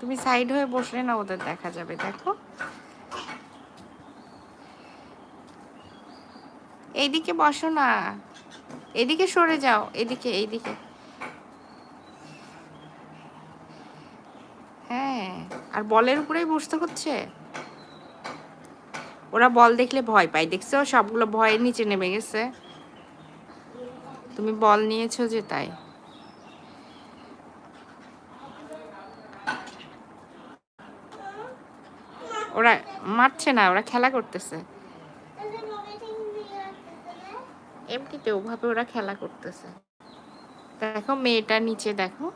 তুমি সাইড হয়ে বসলে না ওদের দেখা যাবে, দেখো। এইদিকে বসো না। এদিকে সরে যাও, এদিকে, এইদিকে। হ্যাঁ আর বলের উপরেই বসতে হচ্ছে? ওরা বল দেখলে ভয় পায়, দেখছ? সবগুলো ভয়ের নিচে নেমে গেছে। তুমি বল নিয়েছো যে তাই। ওরা মারছে না ওরা খেলা করতেছে। এমনিতে ওভাবে ওরা খেলা করতেছে। দেখো মেয়েটা নিচে দেখো।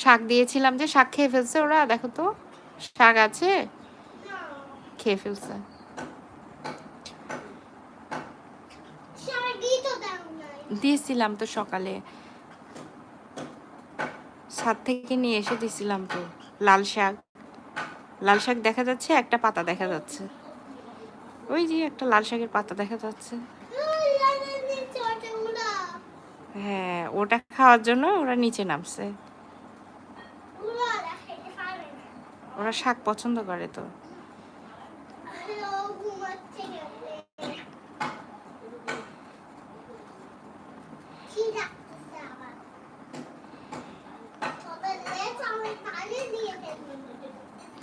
শাক দিয়েছিলাম যে শাক খেয়ে ফেলছে ওরা দেখো তো। শাক আছে? খেয়ে ফেলছে। দিয়েছিলাম তো সকালে। ছাদ থেকে নিয়ে এসে দিছিলাম তো লাল শাক। লাল শাক দেখা যাচ্ছে, একটা পাতা দেখা যাচ্ছে। ওই যে একটা লাল শাকের পাতা দেখা যাচ্ছে। হ্যাঁ ওটা খাওয়ার জন্য ওরা নিচে নামছে। ওরা শাক পছন্দ করে তো।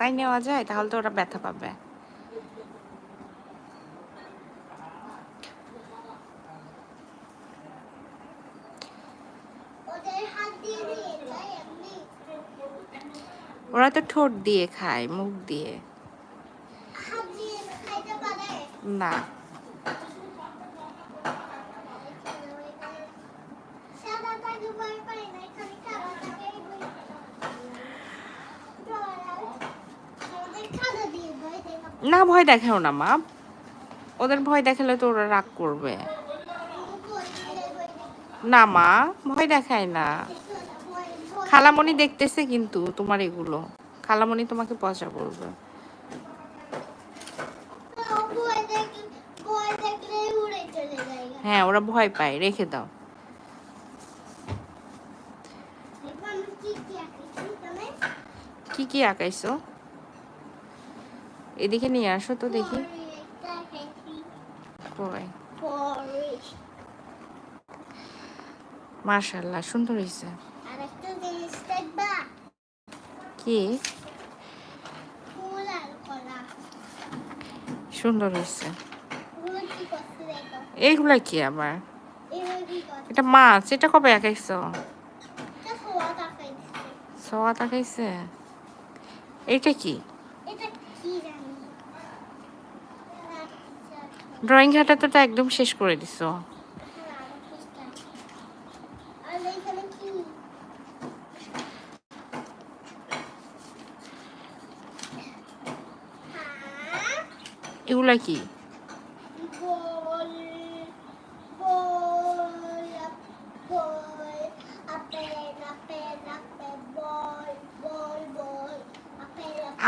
তাই নেওয়া যায় তাহলে তো ওরা ব্যথা পাবে। ওরা তো ঠোঁট দিয়ে খায় মুখ দিয়ে। না। না ভয় দেখাও না মা। ওদের ভয় দেখালে তো ওরা রাগ করবে। না মা ভয় দেখায় না। খালামণি দেখতেছে কিন্তু তোমার এগুলো। খালামণি তোমাকে পচা বলবে। হ্যাঁ ওরা ভয় পায় রেখে দাও। কি কি আঁকাইছো? এদিকে নিয়ে আসো তো দেখি। মার্শাল্লাহ সুন্দর হয়েছে কি? সুন্দর হয়েছে এইগুলা কি আবার? এটা মাছ এটা কবে আঁকাইছো? সোয়া আঁকাইছে এইটা কি এটা কি জানি ড্রয়িং খাতা তো একদম শেষ করে দিছো। এগুলা কি?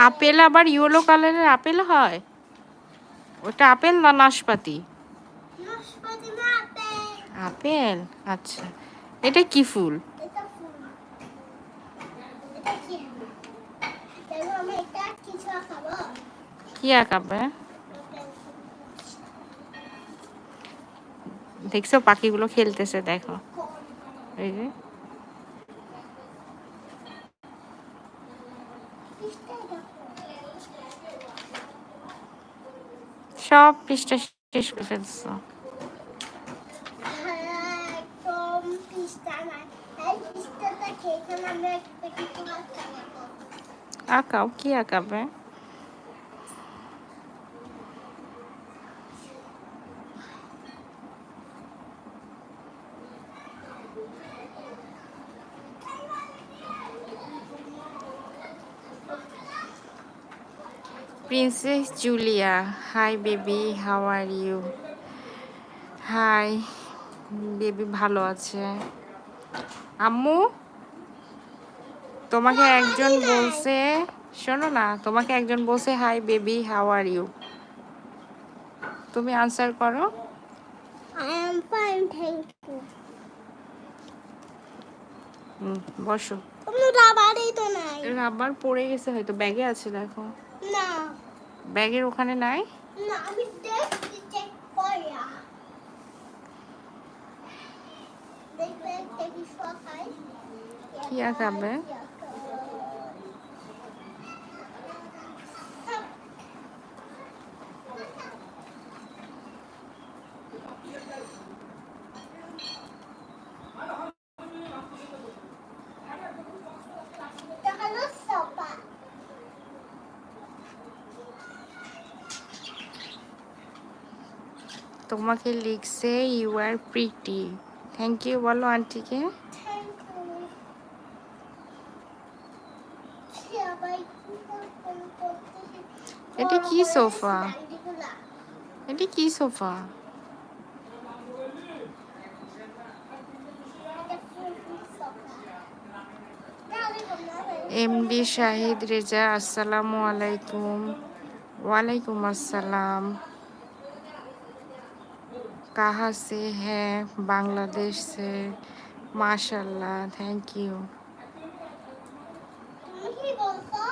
আপেল আবার ইয়েলো কালারের আপেল হয়? ওটা আপেল না নাশপাতি? আপেল। আচ্ছা। এটা কি ফুল? কি আঁকাবে দেখছ পাখিগুলো খেলতেছে দেখো। এই যে। সব পৃষ্ঠা শেষ করে ফেলছো একদম পিস্তা না এই পিস্তাটা খেয়ে এখানে আমরা একটা কিছু খাব আঁকাও কি আঁকাবে princess Julia hi baby how are you hi baby ভালো আছে। আম্মু? তোমাকে একজন বলছে শোনো না তোমাকে একজন বলছে hi baby how are you তুমি আনসার করো। I am fine, thank you. হুম বসো। রাবার পড়ে গেছে হয়তো ব্যাগে আছে দেখো। না। ব্যাগের ওখানে নাই? না আমি দেখছি চেক করিয়া দেখবে কি আঁকাবে দেখাল সোফা তোমাকে লিখছে you are pretty thank you বলো আন্টিকে। এটা কি সোফা? এটা কি সোফা? এমডি শাহিদ রেজা আসসালামু আলাইকুম ওয়ালাইকুম আসসালাম। कहाँ से है बांग्लादेश से माशाल्लाह थैंक यू তুমি কি বলছো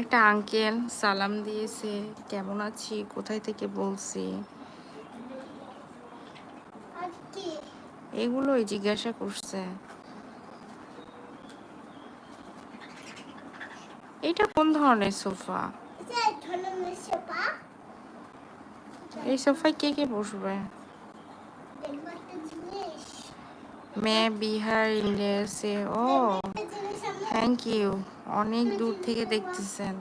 একটা আঙ্কেল সালাম দিয়েছে কেমন আছি কোথায় থেকে বলছি আর কি এগুলোই জিজ্ঞাসা করছে এটা কোন ধরনের সোফা এটা এক ধরনের সোফা এই সোফায় কে কে বসবে? মেয়ে বিহার ইন্ডিয়া ও থ্যাংক ইউ অনেক দূর থেকে দেখতেছেন।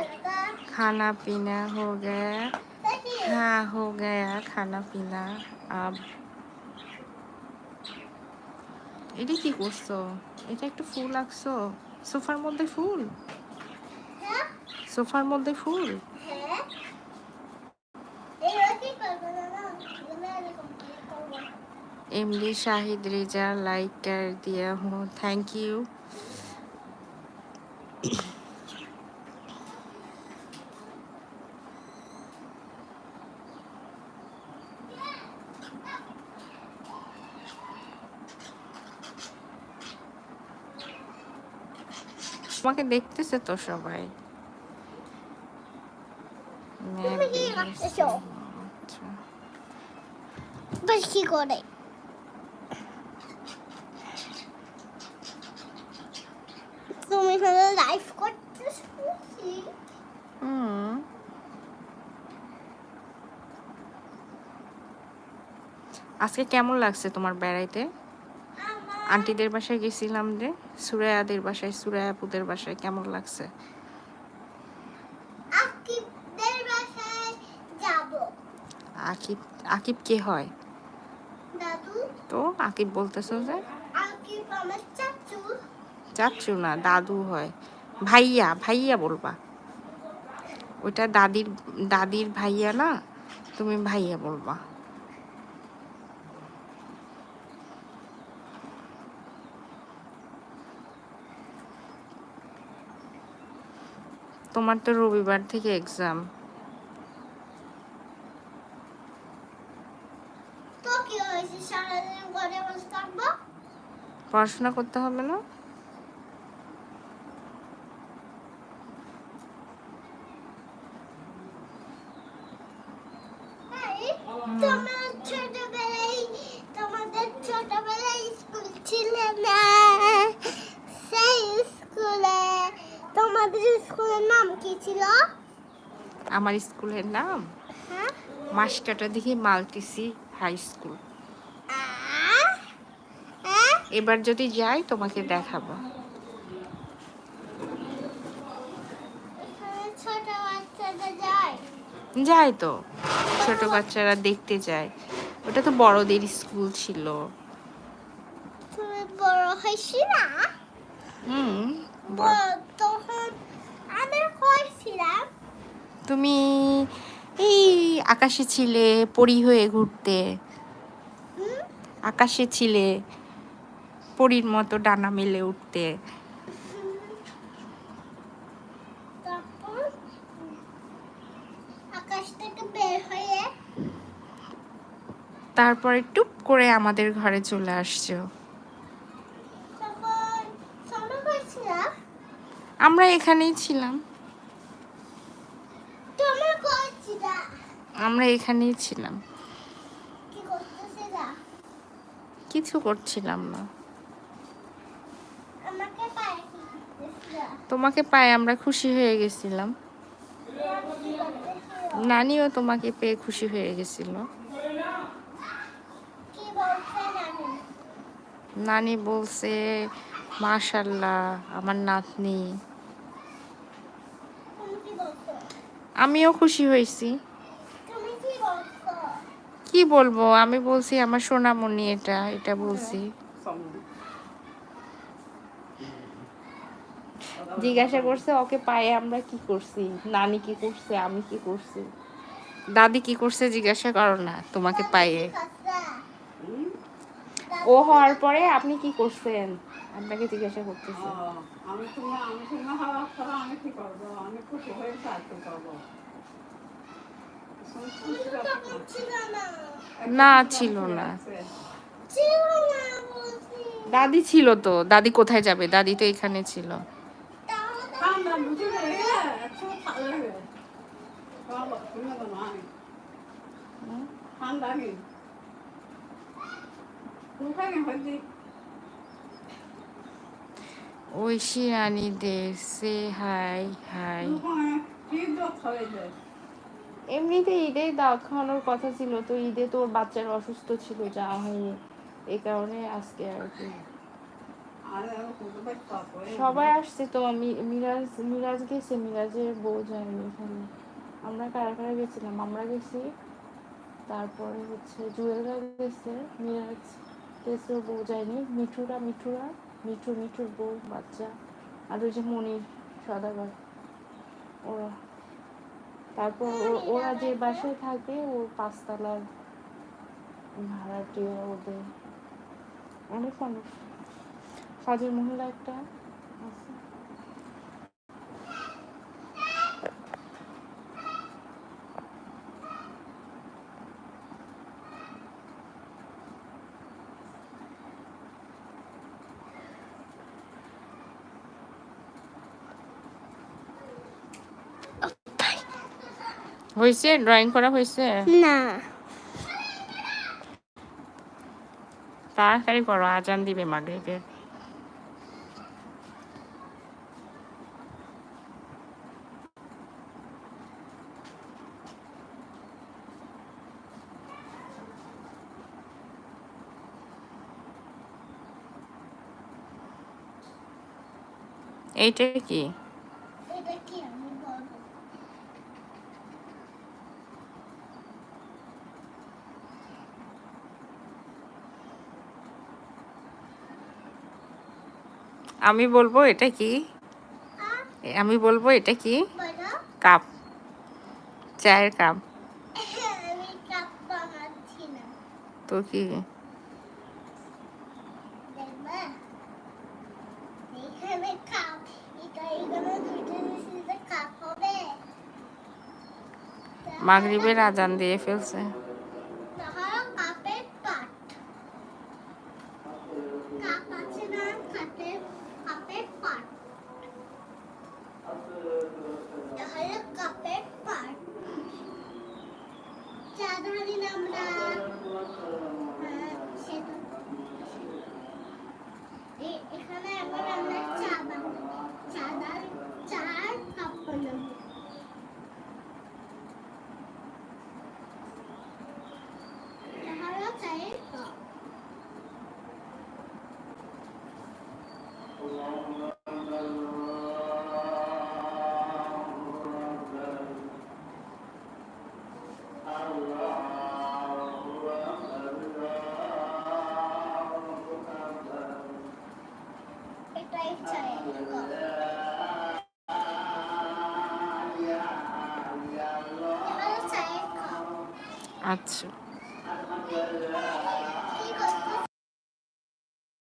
खाना पीना हो गया দেখি हाँ हो गया खाना पीना अब এটা কি করছো এটা একটু ফুল আঁকছো সোফার মধ্যে ফুল হ্যাঁ সোফার মধ্যে ফুল হ্যাঁ এইগুলো কি করবো না এগুলো এরকম করে তোমাকে দেখতেছে তো সবাই? আচ্ছা। আজকে কেমন লাগছে তোমার বেড়াইতে? আন্টিদের বাসায় গেছিলাম যে সুরায়াদের বাসায় সুরায়াপুদের বাসায় কেমন লাগছে? আকিব আকিব কে হয়? তো আকিব বলতেছো যে চাচু না দাদু হয়। ভাইয়া ভাইয়া বলবা। ওইটা দাদির দাদির ভাইয়া না তুমি ভাইয়া বলবা। তোমার তো রবিবার থেকে এক্সাম পড়াশোনা করতে হবে না এই, তোমার ছোটবেলায় তোমাদের ছোটবেলায় স্কুল ছিল না সেই স্কুলে তোমাদের স্কুলের নাম কি ছিল? আমার স্কুলের নাম? হ্যাঁ। মাসকাটা দিকে মাল্টিসি হাই স্কুল। হ্যাঁ? এবার যদি যাই তোমাকে দেখাবো। যায়। তো। ছোট বাচ্চারা দেখতে যায়। ওটা তো বড়দের স্কুল ছিল। তুমি বড় হয়েছি না? হুম বড়- বড় তখন আমি হয়েছিলাম তুমি এই আকাশে ছিলে পরি হয়ে ঘুরতে। আকাশে ছিলে পরীর মতো ডানা মেলে উঠতে। তারপর টুপ করে আমাদের ঘরে চলে আসছো। আমরা এখানেই ছিলাম তোমার করছিলা আমরা এখানেই ছিলাম। কিছু করছিলাম না। তোমাকে পায়ে আমরা খুশি হয়ে গেছিলাম। নানিও তোমাকে পেয়ে খুশি হয়ে গেছিল। নানি? বলছে মাশাল্লাহ আমার নাতনি। আমিও খুশি হয়েছি। কি বলব? আমি বলছি আমার সোনামণি এটা এটা বলছি। জিজ্ঞাসা করছে, ওকে পায়ে আমরা কি করছি? নানি কি করছে? আমি কি করছি? দাদি কি করছে জিজ্ঞাসা করো না, তোমাকে পায়ে। ও হওয়ার পরে আপনি কি করছেন? আপনাকে জিজ্ঞাসা করতেছি। আমি আমি আমি কি করব? আমি খুশি হয়ে না, ছিল না। দাদি ছিল তো। দাদি কোথায় যাবে? দাদি তো এখানে ছিল। ঐশী রানীদের, সে হাই হাই এমনিতে ঈদে দাওয়াত খাওয়ানোর কথা ছিল, তো ঈদে তোর বাচ্চার অসুস্থ ছিল, যাওয়া হয়নি। এই কারণে আজকে আর কি। সবাই আসছে তো মিরাজ মিরাজ গেছে, মিরাজের বউ যায়নি এখানে আমরা কারা কারা গেছিলাম? আমরা গেছি, তারপরে হচ্ছে জুয়েলরা গেছে, মিরাজ গেছে বউ যায়নি। মিঠুরা মিঠুরা, মিঠু, মিঠুর বউ, বাচ্চা, আর ওই যে মনির, সদাগর, ওরা। তারপর ওরা যে বাসায় থাকে ও পাঁচতলার ভাড়াটিয়া ওদের অনেক মানুষ। সাজের মহিলা একটা আছে হয়েছে? ড্রয়িং করা হয়েছে? না। তাড়াতাড়ি করো আজান দিবে মাগরিবের। এইটা কি এটা কি আমি বলব আমি বলব এটা কি? আমি বলব এটা কি? কাপ। চায়ের কাপ। তো কি? মাগরিবের আজান দিয়ে ফেলছে তাহলে কাপের পাট কাপ আছে না কাপের কাপের পাট তাহলে